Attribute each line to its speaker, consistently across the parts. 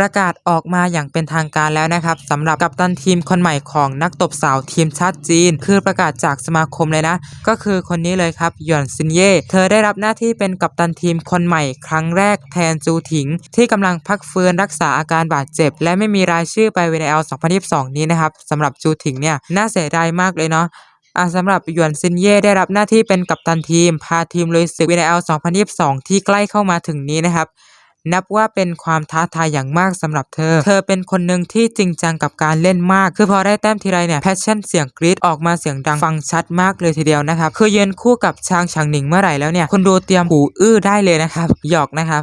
Speaker 1: ประกาศออกมาอย่างเป็นทางการแล้วนะครับสำหรับกัปตันทีมคนใหม่ของนักตบสาวทีมชาติจีน คือประกาศจากสมาคมเลยนะ ก็คือคนนี้เลยครับหยวนซินเย่เธอได้รับหน้าที่เป็นกัปตันทีมคนใหม่ครั้งแรกแทนจูถิง ที่กำลังพักฟื้นรักษาอาการบาดเจ็บ และไม่มีรายชื่อไป VNL 2022 นี้นะครับสำหรับจูถิงเนี่ยน่าเสียดายมากเลยเนาะอาสำหรับหยวนซินเย่ได้รับหน้าที่เป็นกัปตันทีม พาทีมลุยศึก VNL 2022 ที่ใกล้เข้ามาถึงนี้นะครับ นับว่าเป็นความท้าทายอย่างมากสำหรับเธอ เธอเป็นคนหนึ่งที่จริงจังกับการเล่นมาก คือพอได้แต้มทีไรเนี่ยแพชชั่นเสียงกรี๊ดออกมาเสียงดังฟังชัดมากเลยทีเดียวนะครับ คือเยืนคู่กับชางฉางหนิงเมื่อไหร่แล้วเนี่ยคนดูเตรียมหูอื้อได้เลยนะครับหยอกนะครับ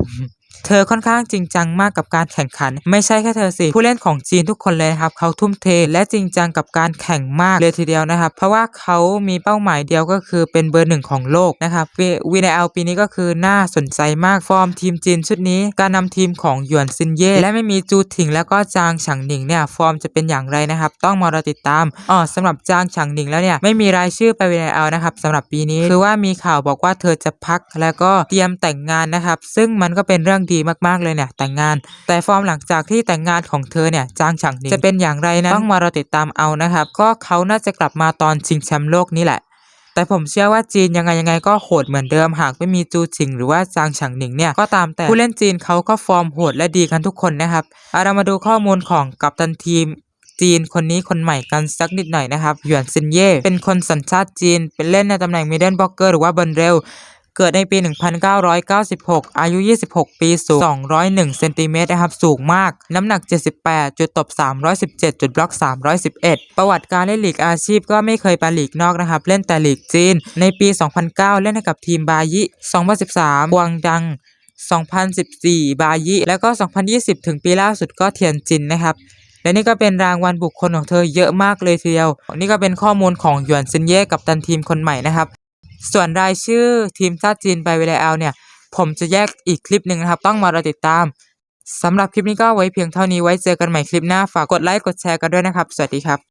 Speaker 1: เธอค่อนข้างจริงจังมากกับการแข่งขัน ไม่ใช่แค่เธอสิผู้เล่นของจีนทุกคนเลยนะครับเขาทุ่มเทและจริงจังกับการแข่งมากเลยทีเดียวนะครับ เพราะว่าเขามีเป้าหมายเดียวก็คือเป็นเบอร์หนึ่งของโลกนะครับวีนเอลปีนี้ก็คือน่าสนใจมากฟอร์มทีมจีนชุดนี้ การนำทีมของหยวนซินเย่และไม่มีจูถิงแล้วก็จางฉางหนิงเนี่ยฟอร์มจะเป็นอย่างไรนะครับ ต้องมารอติดตามอ๋อสำหรับจางฉางหนิงแล้วเนี่ยไม่มีรายชื่อไปวีนเอลนะครับสำหรับปีนี้คือว่ามีข่าวบอกว่าเธอจะพักแล้วก็เตรียมแต่งงานนะครับ ซึ่งมันก็เป็นเรื่องดีมากๆเลยเนี่ยแต่งงาน แต่ฟอร์มหลังจากที่แต่งงานของเธอเนี่ยจางฉางหนิงจะเป็นอย่างไรนะต้องมารอติดตามเอานะครับ ก็เขาน่าจะกลับมาตอนชิงแชมป์โลกนี่แหละ แต่ผมเชื่อว่าจีนยังไงยังไงก็โหดเหมือนเดิมหากไม่มีจูชิงหรือว่าจางฉางหนิงเนี่ยก็ตามแต่ผู้เล่นจีนเขาก็ฟอร์มโหดและดีกันทุกคนนะครับเอาเรามาดูข้อมูลของกัปตันทีมจีนคนนี้คนใหม่กันสักนิดหน่อยนะครับหยวนซินเย่เป็นคนสัญชาติจีน เป็นเล่นในตำแหน่งมิดเดิลบล็อกเกอร์หรือว่าบิร์นเรล เกิดในปี 1996 อายุ 26 ปีสูง 201 เซนติเมตรนะครับ สูงมาก น้ำหนัก 78 จุดตบ 317 จุดบล็อก 311 ประวัติการเล่นลีกอาชีพก็ไม่เคยไปลีกนอกนะครับ เล่นแต่ลีกจีน ในปี 2009 เล่นให้กับทีมบายิ 2013วางดัง2014 บายิ แล้วก็ 2020 ถึงปีล่าสุดก็เทียนจินนะครับ และนี่ก็เป็นรางวัลบุคคลของเธอเยอะมากเลยทีเดียว นี่ก็เป็นข้อมูลของหยวนซินเย่กับตันทีมคนใหม่นะครับ ส่วนรายชื่อทีมชาติจีนไปเวลาเอาเนี่ย ผมจะแยกอีกคลิปหนึ่งนะครับ ต้องมารอติดตามสำหรับคลิปนี้ก็ไว้เพียงเท่านี้ไว้เจอกันใหม่คลิปหน้าฝากกดไลค์กดแชร์กันด้วยนะครับ สวัสดีครับ